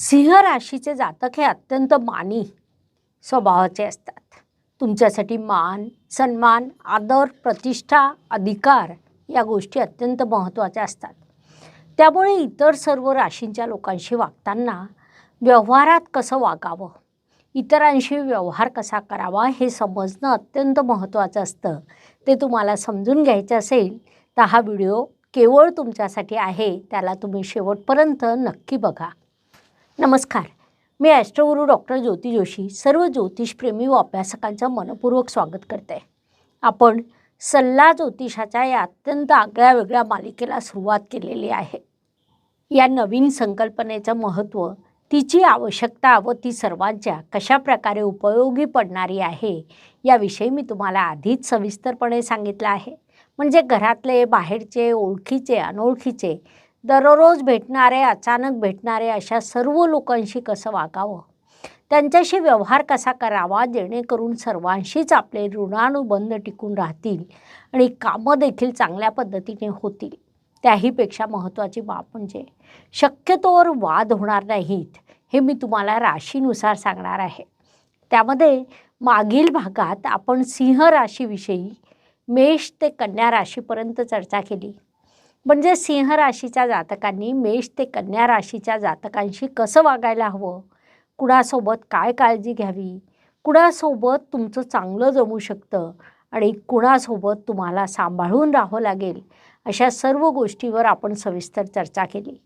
सिंह राशीचे जातक हे अत्यंत मानी स्वभावाचे असतात. तुमच्यासाठी मान सन्मान आदर प्रतिष्ठा अधिकार या गोष्टी अत्यंत महत्त्वाच्या असतात. त्यामुळे इतर सर्व राशींच्या लोकांशी वागताना व्यवहारात कसं वागावं? इतरांशी व्यवहार कसा करावा? हे समजणं अत्यंत महत्त्वाचं असतं. ते तुम्हाला समजून घ्यायचं असेल तर हा व्हिडिओ केवळ तुमच्यासाठी आहे. त्याला तुम्ही शेवटपर्यंत नक्की बघा. नमस्कार. मी ॲस्ट्रोगुरू डॉक्टर ज्योती जोशी सर्व ज्योतिषप्रेमी व अभ्यासकांचं मनपूर्वक स्वागत करते. आपण सल्ला ज्योतिषाच्या या अत्यंत आगळ्या वेगळ्या मालिकेला सुरुवात केलेली आहे. या नवीन संकल्पनेचं महत्त्व तिची आवश्यकता व ती सर्वांच्या कशा प्रकारे उपयोगी पडणारी आहे याविषयी मी तुम्हाला आधीच सविस्तरपणे सांगितलं आहे. म्हणजे घरातले बाहेरचे ओळखीचे अनोळखीचे दररोज भेटणारे अचानक भेटणारे अशा सर्व लोकांशी कसं वागावं? त्यांच्याशी व्यवहार कसा करावा? जेणेकरून सर्वांशीच आपले ऋणानुबंध टिकून राहतील आणि कामं देखील चांगल्या पद्धतीने होतील. त्याहीपेक्षा महत्त्वाची बाब म्हणजे शक्यतोवर वाद होणार नाहीत हे मी तुम्हाला राशीनुसार सांगणार आहे. त्यामध्ये मागील भागात आपण सिंह राशीविषयी मेष ते कन्या राशीपर्यंत चर्चा केली. म्हणजे सिंह राशीच्या जातकांनी मेष ते कन्या राशीच्या जातकांशी कसं वागायला हवं? कुणासोबत काय काळजी घ्यावी? कुणासोबत तुमचं चांगलं जमू शकतं? आणि कुणासोबत तुम्हाला सांभाळून राहावं लागेल? अशा सर्व गोष्टीवर आपण सविस्तर चर्चा केली.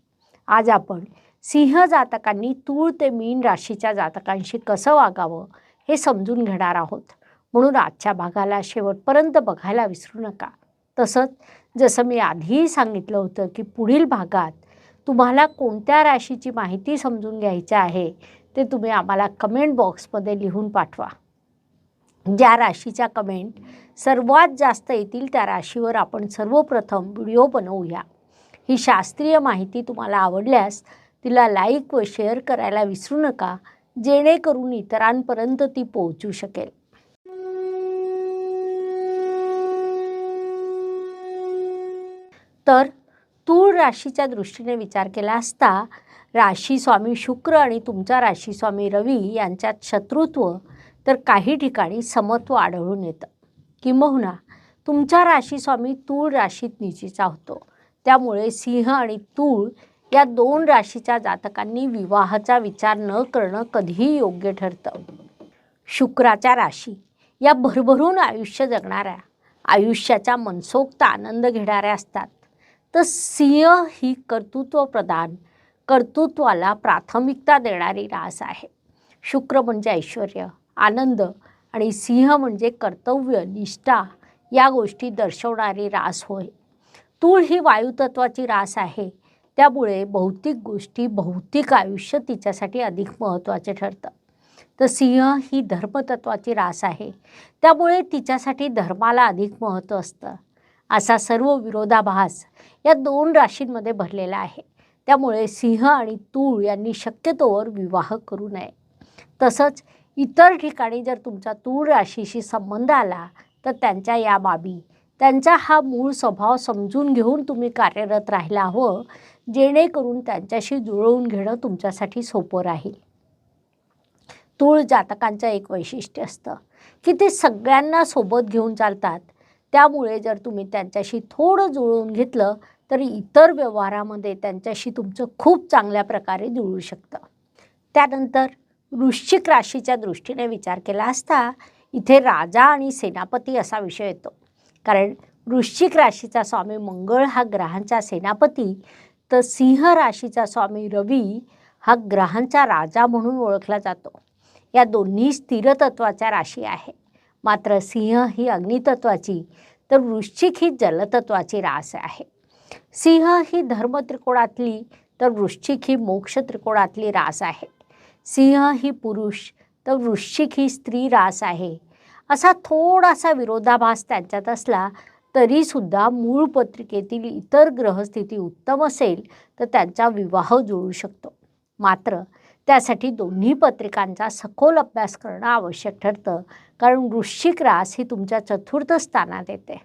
आज आपण सिंह जातकांनी तूळ ते मीन राशीच्या जातकांशी कसं वागावं हे समजून घेणार आहोत. म्हणून आजच्या भागाला शेवटपर्यंत बघायला विसरू नका. तसंच जसं मी आधीही सांगितलं होतं की पुढील भागात तुम्हाला कोणत्या राशीची माहिती समजून घ्यायची आहे ते तुम्ही आम्हाला कमेंट बॉक्समध्ये लिहून पाठवा. ज्या राशीच्या कमेंट सर्वात जास्त येतील त्या राशीवर आपण सर्वप्रथम व्हिडिओ बनवूया. ही शास्त्रीय माहिती तुम्हाला आवडल्यास तिला लाईक व शेअर करायला विसरू नका जेणेकरून इतरांपर्यंत ती पोहोचू शकेल. तर तूळ राशीच्या दृष्टीने विचार केला असता राशी स्वामी शुक्र आणि तुमचा राशी स्वामी रवी यांच्यात शत्रुत्व तर काही ठिकाणी समत्व आढळून येतं. किंबहुना तुमचा राशी स्वामी तूळ राशीत निचीचा होतो. त्यामुळे सिंह आणि तूळ या दोन राशीच्या जातकांनी विवाहाचा विचार न करणं कधीही योग्य ठरतं. शुक्राच्या राशी या भरभरून आयुष्य जगणाऱ्या आयुष्याचा मनसोक्त आनंद घेणाऱ्या असतात. तर सिंह ही कर्तृत्व प्रदान कर्तृत्वाला प्राथमिकता देणारी रास आहे. शुक्र म्हणजे ऐश्वर आनंद आणि सिंह म्हणजे कर्तव्य निष्ठा या गोष्टी दर्शवणारी रास होय. तूळ ही वायुतत्वाची रास आहे. त्यामुळे भौतिक गोष्टी भौतिक आयुष्य तिच्यासाठी अधिक महत्त्वाचे ठरतं तर सिंह ही धर्मतत्वाची रास आहे. त्यामुळे तिच्यासाठी धर्माला अधिक महत्त्व असतं. असा सर्व विरोधाभास या दोन राशींमध्ये भरलेला आहे. त्यामुळे सिंह आणि तूळ यांनी शक्यतोवर विवाह करू नये. तसंच इतर ठिकाणी जर तुमचा तूळ राशीशी संबंध आला तर त्यांच्या या बाबी त्यांचा हा मूळ स्वभाव समजून घेऊन तुम्ही कार्यरत राहायला हवं हो, जेणेकरून त्यांच्याशी जुळवून घेणं तुमच्यासाठी सोपं राहील. तूळ जातकांचं एक वैशिष्ट्य असतं की ते सगळ्यांना सोबत घेऊन चालतात त्यामुळे जर तुम्ही त्यांच्याशी थोडं जुळवून घेतलं तर इतर व्यवहारामध्ये त्यांच्याशी तुमचं खूप चांगल्या प्रकारे जुळू शकतं. त्यानंतर वृश्चिक राशीच्या दृष्टीने विचार केला असता इथे राजा आणि सेनापती असा विषय येतो. कारण वृश्चिक राशीचा स्वामी मंगळ हा ग्रहांचा सेनापती तर सिंह राशीचा स्वामी रवी हा ग्रहांचा राजा म्हणून ओळखला जातो. या दोन्ही स्थिरतत्वाच्या राशी आहे मात्र सिंह ही अग्नितत्वाची तर वृश्चिक ही जलतत्वाची रास आहे. सिंह ही धर्मत्रिकोणातली तर वृश्चिक ही मोक्ष त्रिकोणातली रास आहे. सिंह ही पुरुष तर वृश्चिक ही स्त्री रास आहे. असा थोडासा विरोधाभास त्यांच्यात असला तरीसुद्धा मूळ पत्रिकेतील इतर ग्रहस्थिती उत्तम असेल तर त्यांचा विवाह जुळू शकतो. मात्र त्यासाठी दोन्ही पत्रिकांचा सखोल अभ्यास करणं आवश्यक ठरतं. कारण वृश्चिक रास ही तुमच्या चतुर्थ स्थानात येते.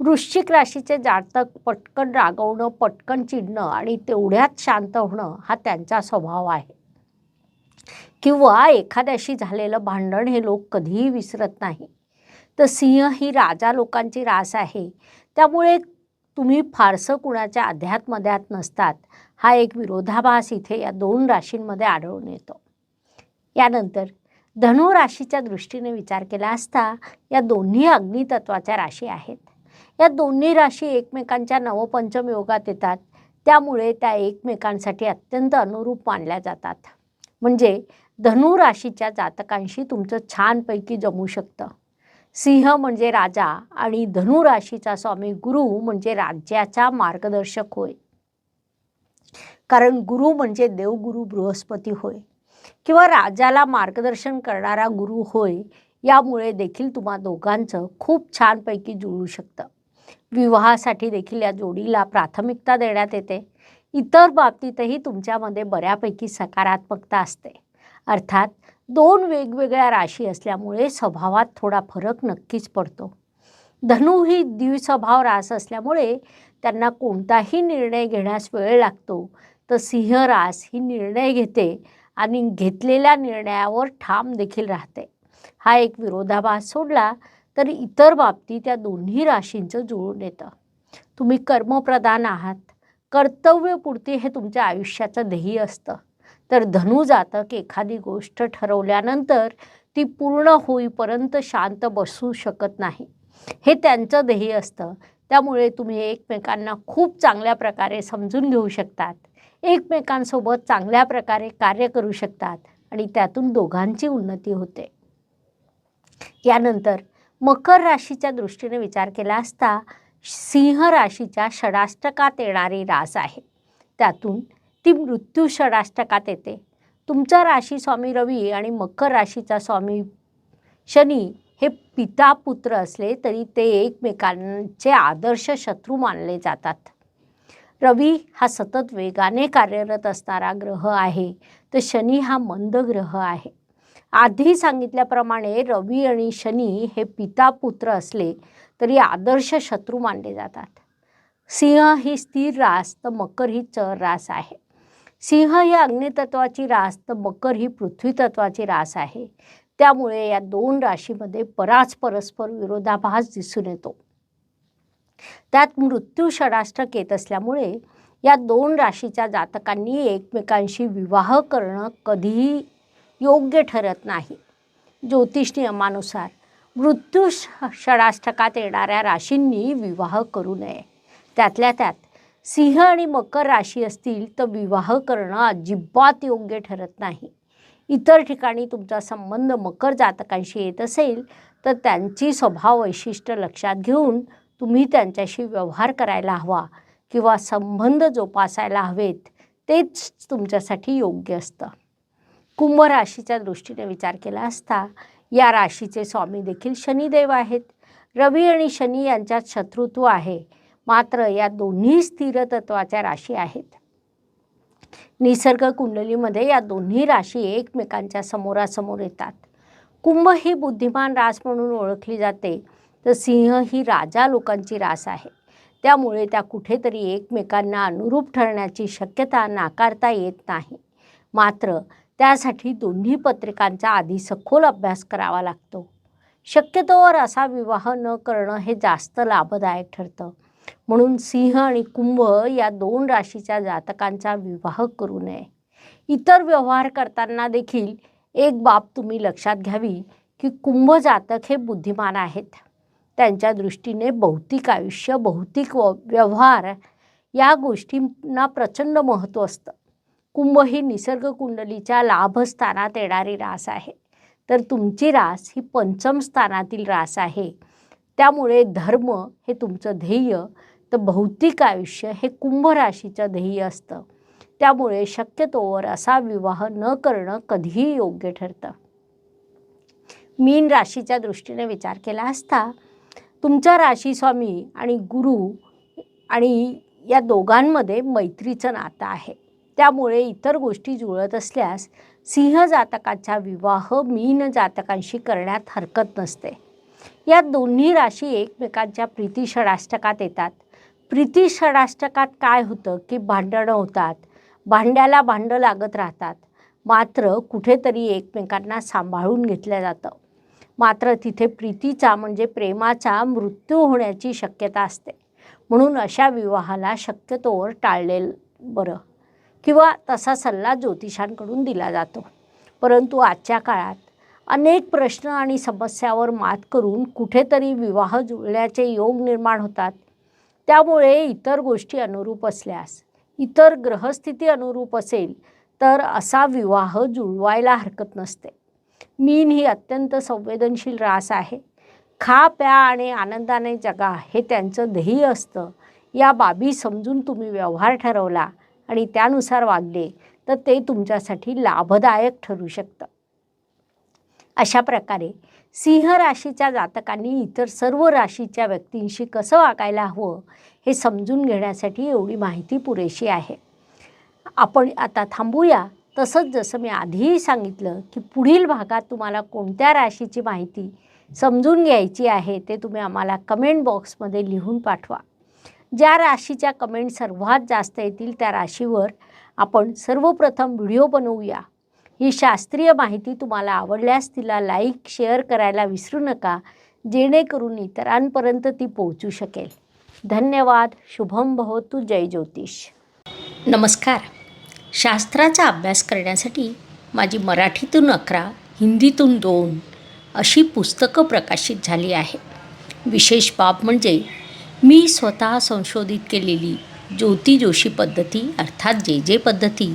वृश्चिक राशीचे जातक पटकन रागवणं पटकन चिडणं आणि तेवढ्यात शांत होणं हा त्यांचा स्वभाव आहे. किंवा एखाद्याशी झालेलं भांडण हे लोक कधीही विसरत नाही. तर सिंह ही राजा लोकांची रास आहे. त्यामुळे तुम्ही फारसं कुणाच्या अध्यात्मध्यात नसतात हा एक विरोधाभास इथे या दोन राशींमध्ये आढळून येतो. यानंतर धनु राशीच्या दृष्टीने विचार केला असता या दोन्ही अग्नितत्वाच्या राशी आहेत. या दोन्ही राशी एकमेकांच्या नवपंचम योगात येतात त्यामुळे त्या एकमेकांसाठी अत्यंत अनुरूप मानल्या जातात. म्हणजे धनु राशीच्या जातकांशी तुमचं छानपैकी जमू शकतं. सिंह म्हणजे राजा आणि धनु राशीचा स्वामी गुरु म्हणजे राज्याचा मार्गदर्शक होय. कारण गुरु म्हणजे देवगुरु बृहस्पती होय. किंवा राजाला मार्गदर्शन करणारा गुरु होय यामुळे देखील तुम्हा दोघांचं खूप छानपैकी जुळू शकतं. विवाहासाठी देखील या जोडीला प्राथमिकता देण्यात येते. इतर बाबतीतही तुमच्यामध्ये बऱ्यापैकी सकारात्मकता असते. अर्थात दोन वेगवेगळ्या राशी असल्यामुळे स्वभावात थोडा फरक नक्कीच पडतो. धनु ही द्विस्वभाव रास असल्यामुळे त्यांना कोणताही निर्णय घेण्यास वेळ लागतो. तर सिंह रास ही निर्णय घेते आणि घेतलेल्या निर्णयावर ठाम देखील राहते. हा एक विरोधाभास सोडला तर इतर बाबतीत त्या दोन्ही राशींचं जुळून येतं. तुम्ही कर्मप्रधान आहात. कर्तव्यपूर्ती हे तुमच्या आयुष्याचं ध्येय असतं. तर धनु जातक एखादी गोष्ट ठरवल्यानंतर ती पूर्ण होईपर्यंत शांत बसू शकत नाही. हे त्यांचं ध्येय असतं. त्यामुळे तुम्ही एकमेकांना खूप चांगल्या प्रकारे समजून घेऊ शकतात. एकमेकांसोबत चांगल्या प्रकारे कार्य करू शकतात आणि त्यातून दोघांची उन्नती होते. यानंतर मकर राशीच्या दृष्टीने विचार केला असता सिंह राशीच्या षडाष्टकात येणारी रास आहे. त्यातून ती मृत्यू षडाष्टकात येते. तुमचा राशी स्वामी रवी आणि मकर राशीचा स्वामी शनी हे पिता पुत्र असले तरी ते एकमेकांचे आदर्श शत्रू मानले जातात. रवी हा सतत वेगाने कार्यरत असणारा ग्रह आहे. तर शनी हा मंद ग्रह आहे. आधी सांगितल्याप्रमाणे रवी आणि शनी हे पिता पुत्र असले तरी आदर्श शत्रू मानले जातात. सिंह ही स्थिर रास तर मकर ही चर रास आहे. सिंह ही अग्नितत्वाची रास तर मकर ही पृथ्वी तत्वाची रास आहे. त्यामुळे या दोन राशीमध्ये बराच परस्पर विरोधाभास दिसून येतो. त्यात मृत्यू षडाष्टक येत असल्यामुळे या दोन राशीच्या जातकांनी एकमेकांशी विवाह करणं कधीही योग्य ठरत नाही. ज्योतिष नियमानुसार मृत्यू षडाष्टकात येणाऱ्या राशींनी विवाह करू नये. त्यातल्या त्यात सिंह आणि मकर राशी असतील तर विवाह करणं अजिबात योग्य ठरत नाही. इतर ठिकाणी तुमचा संबंध मकर जातकांशी येत असेल तर त्यांची स्वभाव वैशिष्ट्य लक्षात घेऊन तुम्ही त्यांच्याशी व्यवहार करायला हवा किंवा संबंध जोपासायला हवेत तेच तुमच्यासाठी योग्य असतं. कुंभ राशीच्या दृष्टीने विचार केला असता या राशीचे स्वामी देखील शनिदेव आहेत. रवी आणि शनी यांच्यात शत्रुत्व आहे. मात्र या दोन्ही स्थिर तत्वाच्या राशी आहेत. निसर्ग कुंडलीमध्ये या दोन्ही राशी एकमेकांच्या समोरासमोर येतात. कुंभ ही बुद्धिमान रास म्हणून ओळखली जाते. तर सिंह ही राजा लोकांची रास आहे. त्यामुळे त्या कुठेतरी एकमेकांना अनुरूप ठरण्याची शक्यता नाकारता येत नाही. मात्र त्यासाठी दोन्ही पत्रिकांचा आधी सखोल अभ्यास करावा लागतो. शक्यतोवर असा विवाह न करणं हे जास्त लाभदायक ठरतं. म्हणून सिंह आणि कुंभ या दोन राशीच्या जातकांचा विवाह करू नये. इतर व्यवहार करताना देखील एक बाब तुम्ही लक्षात घ्यावी की कुंभ जातक हे बुद्धिमान आहेत. त्यांच्या दृष्टीने भौतिक आयुष्य भौतिक व व्यवहार या गोष्टींना प्रचंड महत्त्व असतं. कुंभ ही निसर्ग कुंडलीच्या लाभस्थानात येणारी रास आहे. तर तुमची रास ही पंचम स्थानातील रास आहे. त्यामुळे धर्म हे तुमचं ध्येय तर भौतिक आयुष्य हे कुंभ राशीचं ध्येय असतं. त्यामुळे शक्यतोवर असा विवाह न करणं कधीही योग्य ठरतं. मीन राशीच्या दृष्टीने विचार केला असता तुमचा राशीस्वामी आणि गुरु आणि या दोघांमध्ये मैत्रीचं नातं आहे. त्यामुळे इतर गोष्टी जुळत असल्यास सिंह जातकाचा विवाह मीन जातकांशी करण्यात हरकत नसते. या दोन्ही राशी एकमेकांच्या प्रीती षडाष्टकात येतात. प्रीती षडाष्टकात काय होतं? की भांडणं होतात. भांड्याला भांडं लागत राहतात. मात्र कुठेतरी एकमेकांना सांभाळून घेतलं जातं. मात्र तिथे प्रीतीचा म्हणजे प्रेमाचा मृत्यू होण्याची शक्यता असते. म्हणून अशा विवाहाला शक्यतोवर टाळलेलं बरं किंवा तसा सल्ला ज्योतिषांकडून दिला जातो. परंतु आजच्या काळात अनेक प्रश्न आणि समस्यावर मात करून कुठेतरी विवाह जुळण्याचे योग निर्माण होतात. त्यामुळे इतर गोष्टी अनुरूप असल्यास इतर ग्रहस्थिती अनुरूप असेल तर असा विवाह जुळवायला हरकत नसते. मीन ही अत्यंत संवेदनशील रास आहे. खा प्या आणि आनंदाने जगा हे त्यांचं ध्येय असतं. या बाबी समजून तुम्ही व्यवहार ठरवला आणि त्यानुसार वागले तर ते तुमच्यासाठी लाभदायक ठरू शकतं. अशा प्रकारे सिंह राशीच्या जातकांनी इतर सर्व राशीच्या व्यक्तींशी कसं वागायला हवं हे समजून घेण्यासाठी एवढी माहिती पुरेशी आहे. आपण आता थांबूया. तसंच जसं मी आधीही सांगितलं की पुढील भागात तुम्हाला कोणत्या राशीची माहिती समजून घ्यायची आहे ते तुम्ही आम्हाला कमेंट बॉक्समध्ये लिहून पाठवा. ज्या राशीच्या कमेंट सर्वात जास्त येतील त्या राशीवर आपण सर्वप्रथम व्हिडिओ बनवूया. ही शास्त्रीय माहिती तुम्हाला आवडल्यास तिला लाईक शेअर करायला विसरू नका. जेणेकरून इतरांपर्यंत ती पोहोचू शकेल. धन्यवाद. शुभम भवतु जय ज्योतिष. नमस्कार. शास्त्राचा अभ्यास करण्यासाठी माझी मराठीतून अकरा हिंदीतून दोन अशी पुस्तकं प्रकाशित झाली आहे विशेष बाब म्हणजे मी स्वतः संशोधित केलेली ज्योती जोशी पद्धती अर्थात जे जे पद्धती